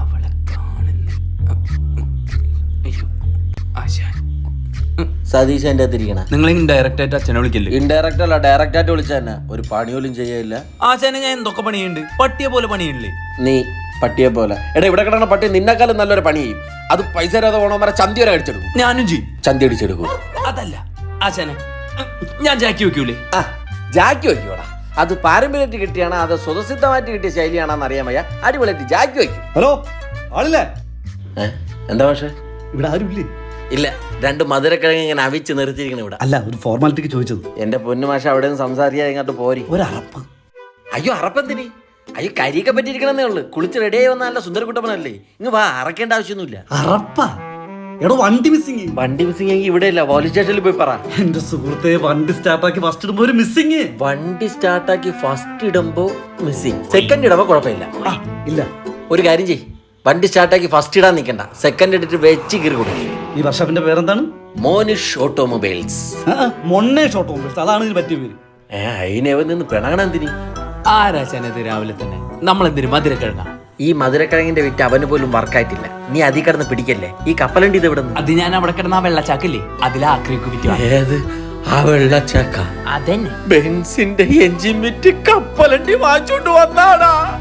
അവളെ കാണുന്നു അയ്യോ ആശാൻ എന്റെ തിരിക്കണ നിങ്ങൾ ഇൻഡയറക്റ്റ് ആയിട്ട് അച്ഛനെ വിളിക്കില്ലേ? ഇൻഡയറക്റ്റ് അല്ല ഡയറക്റ്റ് ആയിട്ട് വിളിച്ച തന്നെ. ഒരു പണി പോലും ചെയ്യില്ല ആശാനെ ഞാൻ എന്തൊക്കെ പണിയുണ്ട്? പട്ടിയെ പോലെ പണിയുണ്ടല്ലേ നീ പട്ടിയെ പോലെ. എടാ ഇവിടെ കിടന്ന പട്ടി നിന്നെക്കാളും നല്ലൊരു പണി ചെയ്യും. അത് പൈസ തരാതെ ഓണമാരെ ചന്തി വരെ അടിച്ചെടുക്കും. ഞാനും ചെയ്യും. ചന്തി അടിച്ചെടുക്കും. അതല്ല ആശാനെ ഞാൻ ജാക്കി വെക്കൂലേ? ആ ജാക്കി വയ്ക്കൂടാ അത് പാരമ്പര്യമായിട്ട് കിട്ടിയാണോ? അത് സ്വതസിദ്ധമായിട്ട് കിട്ടിയ ശൈലിയാണെന്ന് അറിയാൻ വയ്യ. അടിപൊളിയായിട്ട് ജാക്കി വയ്ക്കും. ഹലോ ആളില്ലേ? ഏ എന്താ പക്ഷേ ഇവിടെ ആരും ഇല്ലേ? ഇല്ല രണ്ട് മധുരക്കിഴങ്ങ് ഇങ്ങനെ അവിച്ച് നിർത്തിയിരിക്കണം ഇവിടെ. അല്ല ഒരു ഫോർമാലിറ്റിക്ക് ചോദിച്ചത്. എന്റെ പൊന്നു മാഷ അവിടെ നിന്ന് സംസാരിക്കാതെ ഇങ്ങോട്ട് പോരി. ഒരറപ്പ്. അയ്യോ അറപ്പെന്തിനി? അയ്യോ കരിയൊക്കെ പറ്റിയിരിക്കണമെന്നേ ഉള്ളു. കുളിച്ച് റെഡിയായി വന്ന നല്ല സുന്ദരക്കുട്ടപ്പനല്ലേ? ഇങ്ങ് വാ അറക്കേണ്ട ആവശ്യമൊന്നുമില്ല. അറപ്പാ? എടോ വണ്ടി മിസ്സിങ് വണ്ടി മിസ്സിംഗ് എങ്കിൽ ഇവിടെ ഇല്ല പോലീസ് സ്റ്റേഷനിൽ പോയി പറ. എന്റെ സുഹൃത്തെ വണ്ടി സ്റ്റാർട്ടാക്കി ഫസ്റ്റ് ഇടുമ്പോ ഒരു മിസ്സിങ് വണ്ടി സ്റ്റാർട്ടാക്കി ഫസ്റ്റ് ഇടുമ്പോ മിസ്സിങ് സെക്കൻഡ് ഇടുമ്പോ കുഴപ്പമില്ല. ഇല്ല. ഒരു കാര്യം ചെയ് വണ്ടി സ്റ്റാർട്ടാക്കി ഫസ്റ്റ് ഇടാൻ നിൽക്കണ്ട. സെക്കൻഡ് ഇട്ടിട്ട് വെച്ച് കീറി കൊടുക്കും. ഈ വർഷപ്പിന്റെ പേരെന്താണ്? മോനിഷ് ഓട്ടോമൊബൈൽസ്. മൊണ്ണേഷ് ഓട്ടോമൊബൈൽസ്. അതാണ് ഇതിന് പറ്റിയ പേര്. ഏ അതിനെ നിന്ന് പിണങ്ങണം എന്തിനി? ആരാശാനത് രാവിലെ തന്നെ? നമ്മളെന്തിനു മധുരക്കിഴങ്ങ? ഈ മധുരക്കിഴങ്ങിന്റെ വിറ്റ് അവന് പോലും വർക്കായിട്ടില്ല. നീ അതി കിടന്ന് പിടിക്കല്ലേ? ഈ കപ്പലണ്ടി ഇത് ഇവിടെ അത് ഞാൻ അവിടെ കിടന്ന ആ വെള്ളച്ചാക്കില്ലേ? അതിൽ ആക്രിക്ക് വിറ്റു ഏത്? ആ വെള്ളച്ചാക്ക. അതന്നെ. ബെൻസിന്റെ എഞ്ചിൻ വിറ്റ് കപ്പലണ്ടി വാങ്ങിച്ചോണ്ട് വന്നാടാ.